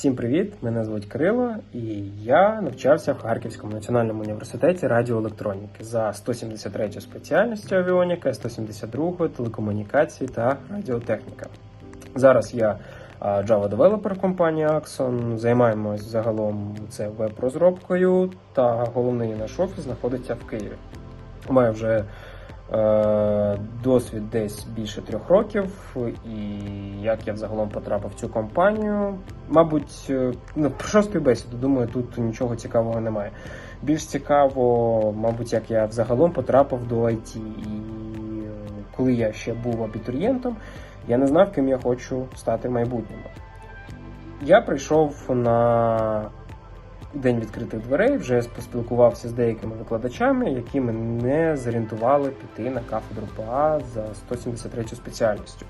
Всім привіт! Мене звуть Кирило, і я навчався в Харківському національному університеті радіоелектроніки за 173 спеціальністю авіоніка, 172 телекомунікації та радіотехніка. Зараз я Java девелопер компанії Axon. Займаємось загалом це веб-розробкою, та головний наш офіс знаходиться в Києві. Маю вже досвід десь більше трьох років, і як я взагалом потрапив в цю компанію. Мабуть, е, ну, про що співбесіду? Думаю, тут нічого цікавого немає. Більш цікаво, мабуть, як я взагалом потрапив до IT. І е, коли я ще був абітурієнтом, я не знав, ким я хочу стати в майбутньому. Я прийшов на день відкритих дверей, вже поспілкувався з деякими викладачами, які мене зорієнтували піти на кафедру ПА за 173 спеціальністю.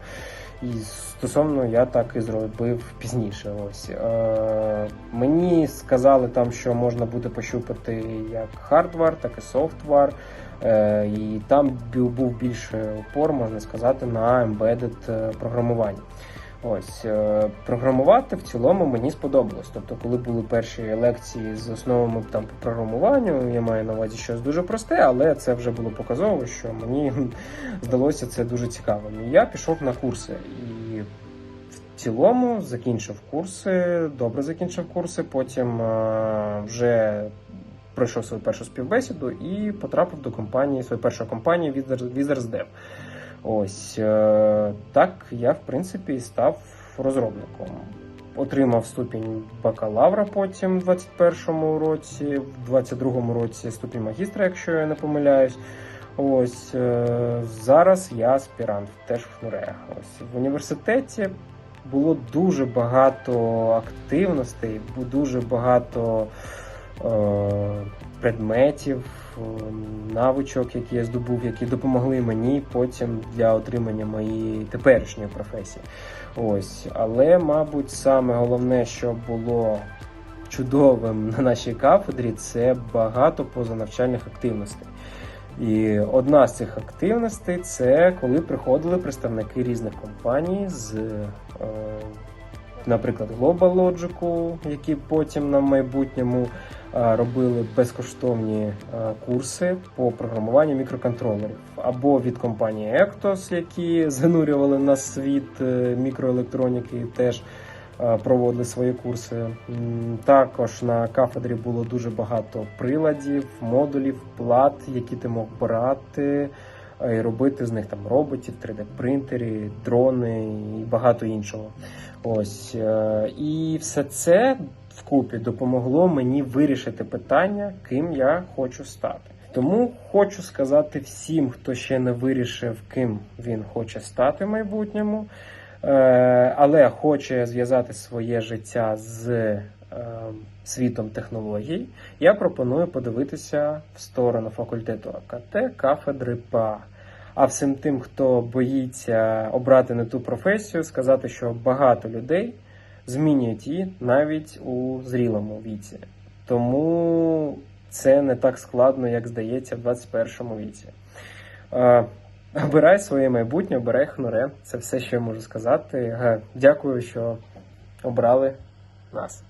І стосовно я так і зробив пізніше. Ось е, мені сказали там, що можна буде пощупати як хардвар, так і софтвар. Е, і там був більше опор, можна сказати, на embedded е, програмування. Ось е, програмувати в цілому мені сподобалось. Тобто, коли були перші лекції з основами там по програмуванню, я маю на увазі щось дуже просте, але це вже було показово, що мені здалося це дуже цікавим. І я пішов на курси і в цілому закінчив курси, добре закінчив курси. Потім е, вже пройшов свою першу співбесіду і потрапив до компанії своєї першої компанії Wizards Dev. Ось е, так я в принципі став розробником. Отримав ступінь бакалавра потім в 21-му році, в 22-му році ступінь магістра, якщо я не помиляюсь. Ось е, зараз я аспірант теж в ХНУРЕ. Ось в університеті було дуже багато активностей, дуже багато предметів, е, навичок, які я здобув, які допомогли мені потім для отримання моєї теперішньої професії. Ось, але, мабуть, саме головне, що було чудовим на нашій кафедрі, це багато позанавчальних активностей. І одна з цих активностей це коли приходили представники різних компаній з, е, наприклад, Global Logic, які потім на майбутньому е, робили безкоштовні е, курси по програмуванню мікроконтролерів, або від компанії Ectos, які занурювали на світ е, мікроелектроніки і теж е, проводили свої курси. Також на кафедрі було дуже багато приладів, модулів, плат, які ти мог брати. Е, І робити з них там роботів, 3D-принтери, дрони і багато іншого. Ось е, і все це вкупі допомогло мені вирішити питання, ким я хочу стати. Тому хочу сказати всім, хто ще не вирішив, ким він хоче стати в майбутньому, е, але хоче зв'язати своє життя з світом технологій, я пропоную подивитися в сторону факультету АКТ кафедри ПА. А всім тим, хто боїться обрати не ту професію, сказати, що багато людей змінюють її навіть у зрілому віці. Тому це не так складно, як здається, в 21 віці. Е, Обирай своє майбутнє, обирай хноре. Це все, що я можу сказати. Дякую, що обрали нас.